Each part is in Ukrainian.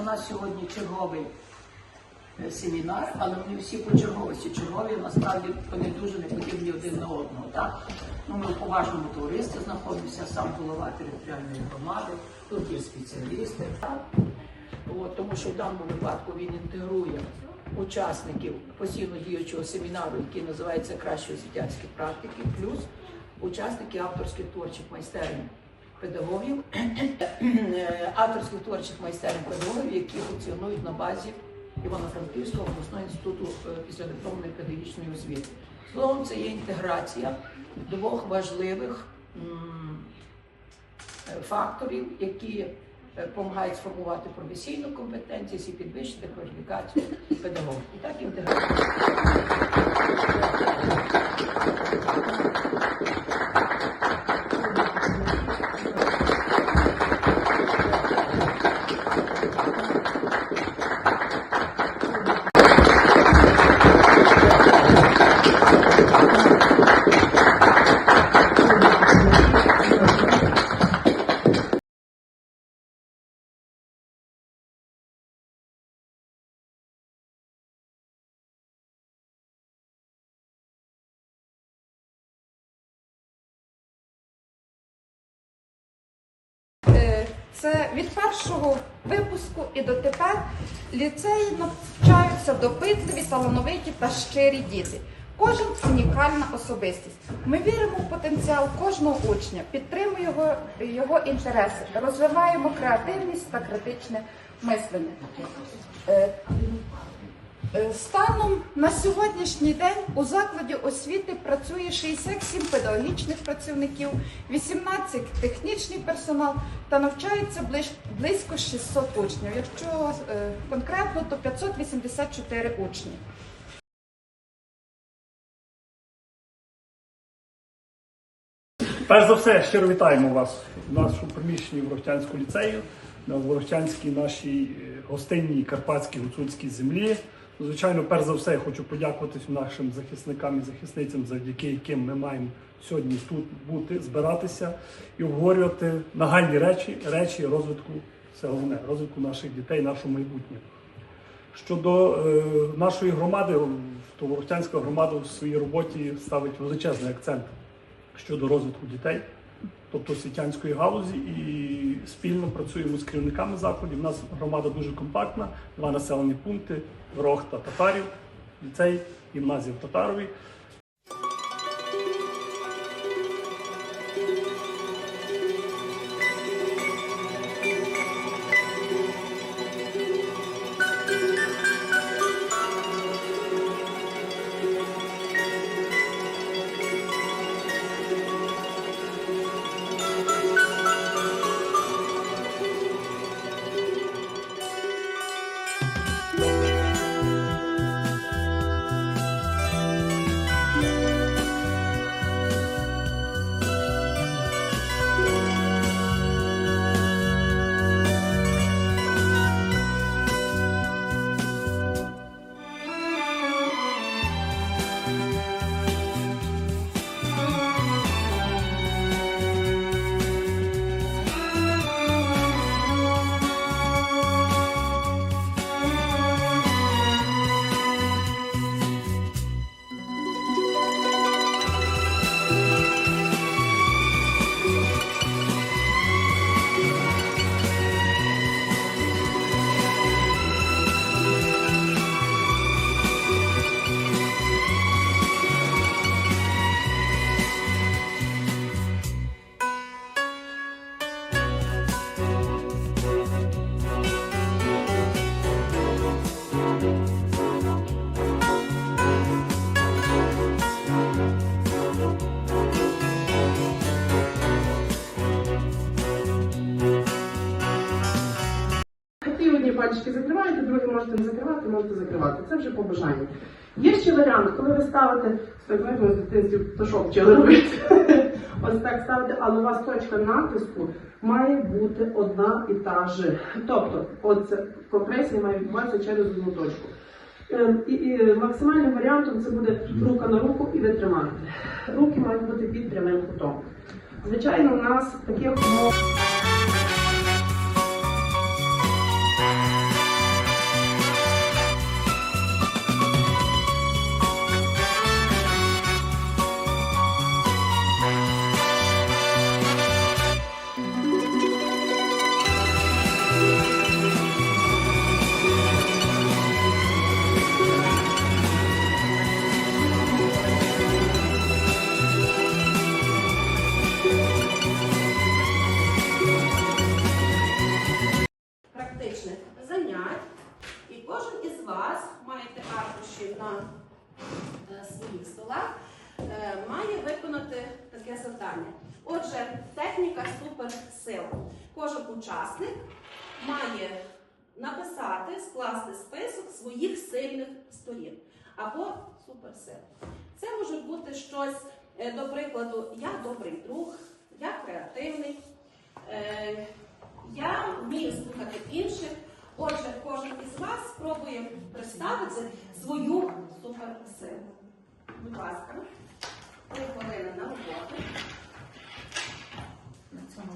у нас сьогодні черговий е, семінар, але вони всі по черговості. Чергові насправді вони дуже не подібні один на одного. Так? Ну, ми в поважному товаристві знаходимося, сам голова територіальної громади, тут є спеціалісти. От, тому що в даному випадку він інтегрує учасників постійно діючого семінару, який називається Кращі освітянські практики, плюс учасники авторських творчих майстерень педагогів, авторських творчих майстерень педагогів, які функціонують на базі Івано-Франківського обласного інституту е, післядипломної педагогічної освіти. Словом, це є інтеграція двох важливих е, факторів, які е, допомагають сформувати професійну компетентність і підвищити кваліфікацію педагогів. І так інтеграція. Першого випуску і дотепер ліцеї навчаються допитливі, талановиті та щирі діти. Кожен унікальна особистість. Ми віримо в потенціал кожного учня, підтримуємо його, його інтереси, розвиваємо креативність та критичне мислення. Е, Станом на сьогоднішній день у закладі освіти працює 67 педагогічних працівників, 18 технічний персонал та навчається близько 600 учнів. Якщо е, конкретно, то 584 учні. Перш за все, щиро вітаємо вас в нашому приміщенні Ворохтянського ліцею, на Ворохтянській нашій е, гостинній карпатській гуцульській землі. Звичайно, перш за все, я хочу подякувати нашим захисникам і захисницям, завдяки яким ми маємо сьогодні тут бути, збиратися і обговорювати нагальні речі, речі розвитку, це головне, розвитку наших дітей, нашого майбутнього. Щодо е, нашої громади, то Ворохтянська громада в своїй роботі ставить величезний акцент щодо розвитку дітей, тобто освітянської галузі, і спільно працюємо з керівниками закладів. У нас громада дуже компактна, два населені пункти: Рохта Татарів, ліцей, гімназія в Татарові. Пальчики закриваєте, другі можете не закривати, можете закривати. Це вже по бажанню. Є ще варіант, коли ви ставите, ми з дитинстві пташок вчили робити. Ось так ставите, але у вас точка натиску має бути одна і та ж. Тобто, от це компресія має відбуватися через одну точку. Е, І, і максимальним варіантом це буде рука на руку і ви тримаєте. Руки мають бути під прямим кутом. Звичайно, у нас таких умов. Завдання. Отже, техніка суперсил. Кожен учасник має написати, скласти список своїх сильних сторін або суперсил. Це може бути щось, е, до прикладу, я добрий друг, я креативний, е, я вмію слухати інших. Отже, кожен із вас спробує представити свою суперсилу. Будь ласка, три хвилини на роботу. На цьому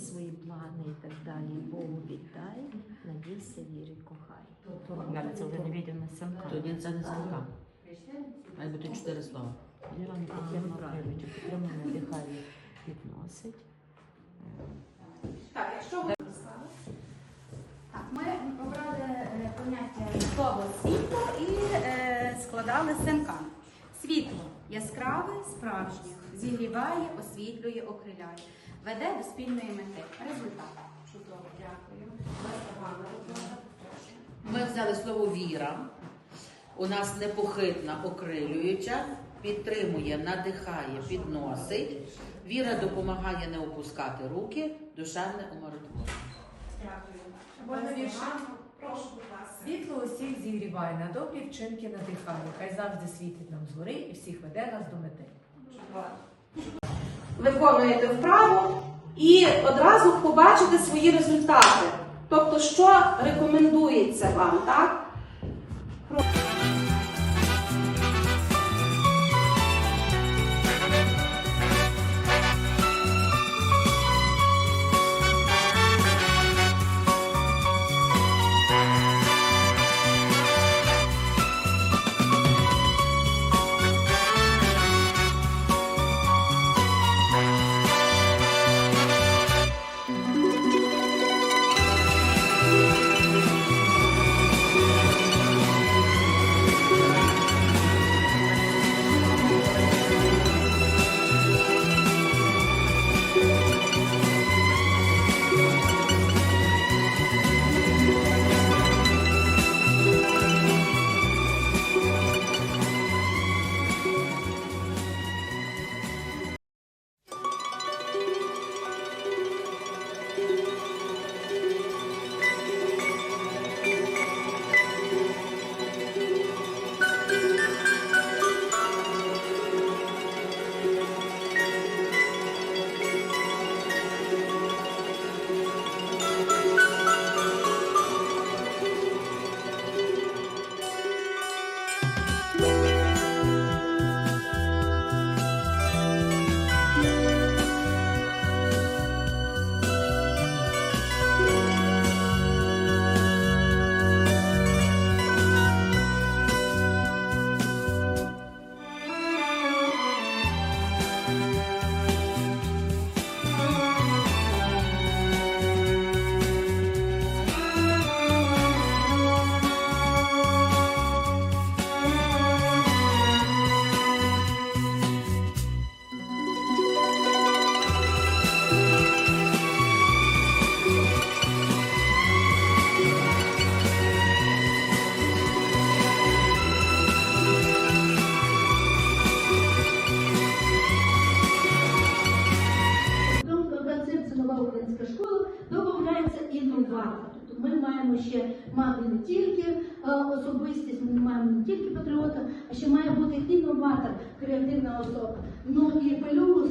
свої плани і так далі Богу віддай, надійся, віри, кохай. Галя, це вже не відео на сімка. Тоді це не звука. Має бути чотири слова. Віра не підтримує, підтримує, надихає, підносить. Так, якщо ви Так, ми обрали е, поняття слово світло і е, складали синкан. Світло яскраве, справжнє, зігріває, освітлює, окриляє, веде до спільної мети. Результат. Чудово, дякую. Ми взяли слово віра. У нас непохитна, окрилююча, підтримує, надихає, підносить. Віра допомагає не опускати руки, душевне умиротворення. Дякую. Прошу, будь ласка. Світло усіх зігріває, на добрі вчинки надихає. Хай завжди світить нам згори і всіх веде нас до мети. Виконуєте вправу і одразу побачите свої результати. Тобто, що рекомендується вам, так? Ще мати не тільки е, особистість, ми маємо не тільки патріота, а ще має бути інноватор, креативна особа. Ну і плюс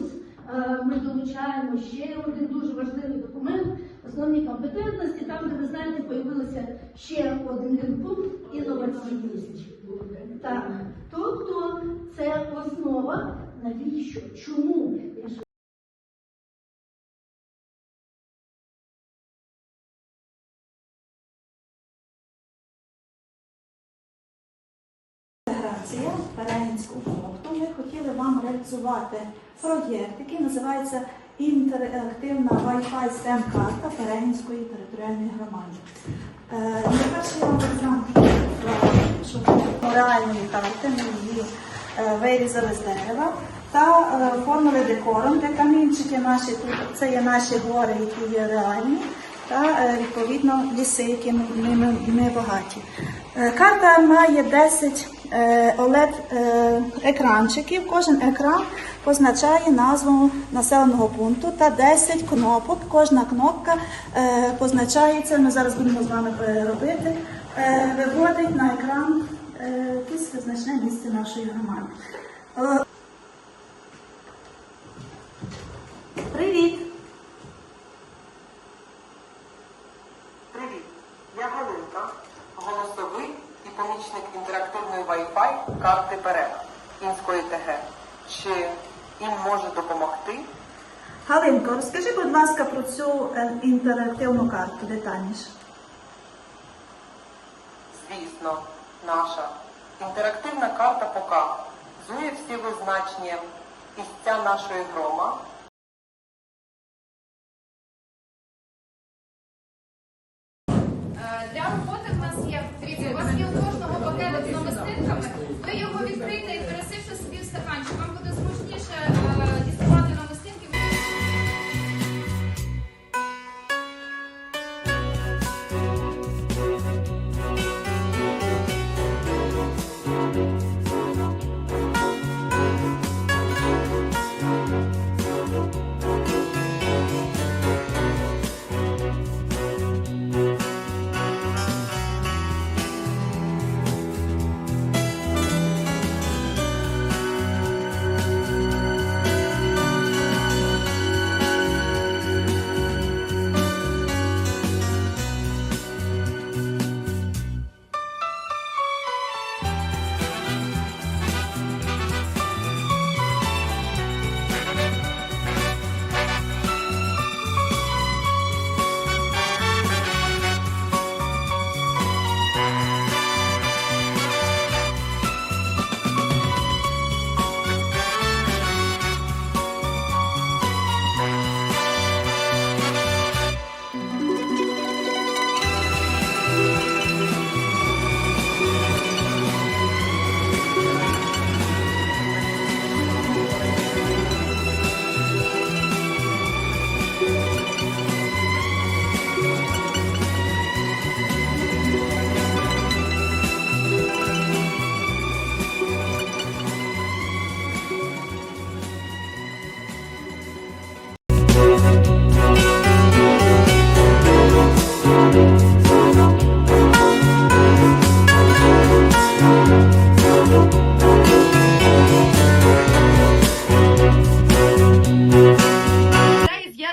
е, ми долучаємо ще один дуже важливий документ основні компетентності, там, де ви знаєте, появилося ще один пункт інноваційність. Так, тобто це основа. Навіщо? Чому? Я ж Інтеграція Перегінського пункту. Ми хотіли вам реалізувати проєкт, який називається Інтерактивна Wi-Fi STEM карта Перегінської територіальної громади. Е, Найперше я вам дам що реальної карти, ми її е, вирізали з дерева та е, оформили декором, де камінчики наші тут, це є наші гори, які є реальні, та е, відповідно ліси, які ми, ми, ми багаті. Е, Карта має 10 е, oled е, екранчиків. Кожен екран позначає назву населеного пункту та 10 кнопок. Кожна кнопка е, позначається. Ми зараз будемо з вами е, робити. е, Виводить на екран е, якесь визначне місце нашої громади. Е! Привіт, Чи їм може допомогти? Галинко, розкажи, будь ласка, про цю е, інтерактивну карту детальніше. Звісно, наша інтерактивна карта показує всі визначення місця нашої грома, Е, Для роботи в нас є, у вас є у кожного пакетик з намистинками. Ви його відкрите і пересипте собі в стаканчик.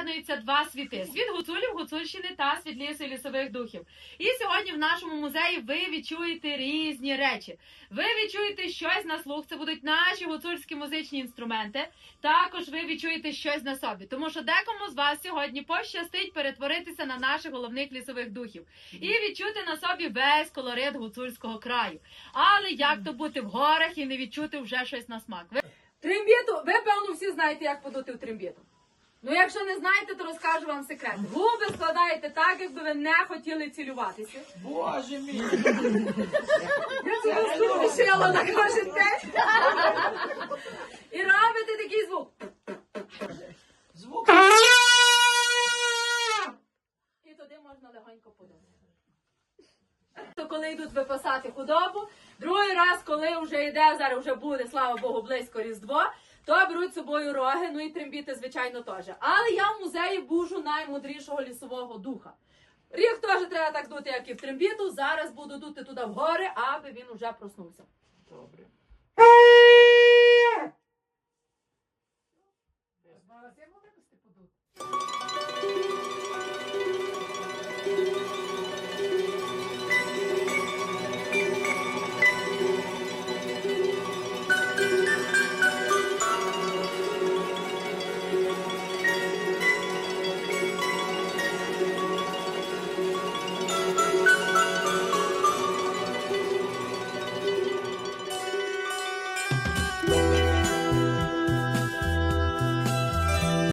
Музеї з'єднуються два світи: світ гуцулів, гуцульщини та світ лісу і лісових духів. І сьогодні в нашому музеї ви відчуєте різні речі. Ви відчуєте щось на слух. Це будуть наші гуцульські музичні інструменти. Також ви відчуєте щось на собі, тому що декому з вас сьогодні пощастить перетворитися на наших головних лісових духів і відчути на собі весь колорит гуцульського краю. Але як то бути в горах і не відчути вже щось на смак? Трембіту, ви певно всі знаєте, як подути в трембіту. Ну, якщо не знаєте, то розкажу вам секрет. Губи складаєте так, якби ви не хотіли цілюватися. Боже мій! Я цю лишила на кожен день. І робите такий звук. Звук. І туди можна легонько подати. То коли йдуть випасати худобу, другий раз, коли вже йде, зараз вже буде, слава Богу, близько Різдво, то беруть з собою роги, ну і трембіти, звичайно, теж. Але я в музеї бужу наймудрішого лісового духа. Ріг теж треба так дути, як і в трембіту. Зараз буду дути туди вгори, аби він уже проснувся. Добре. Зараз я можу подути.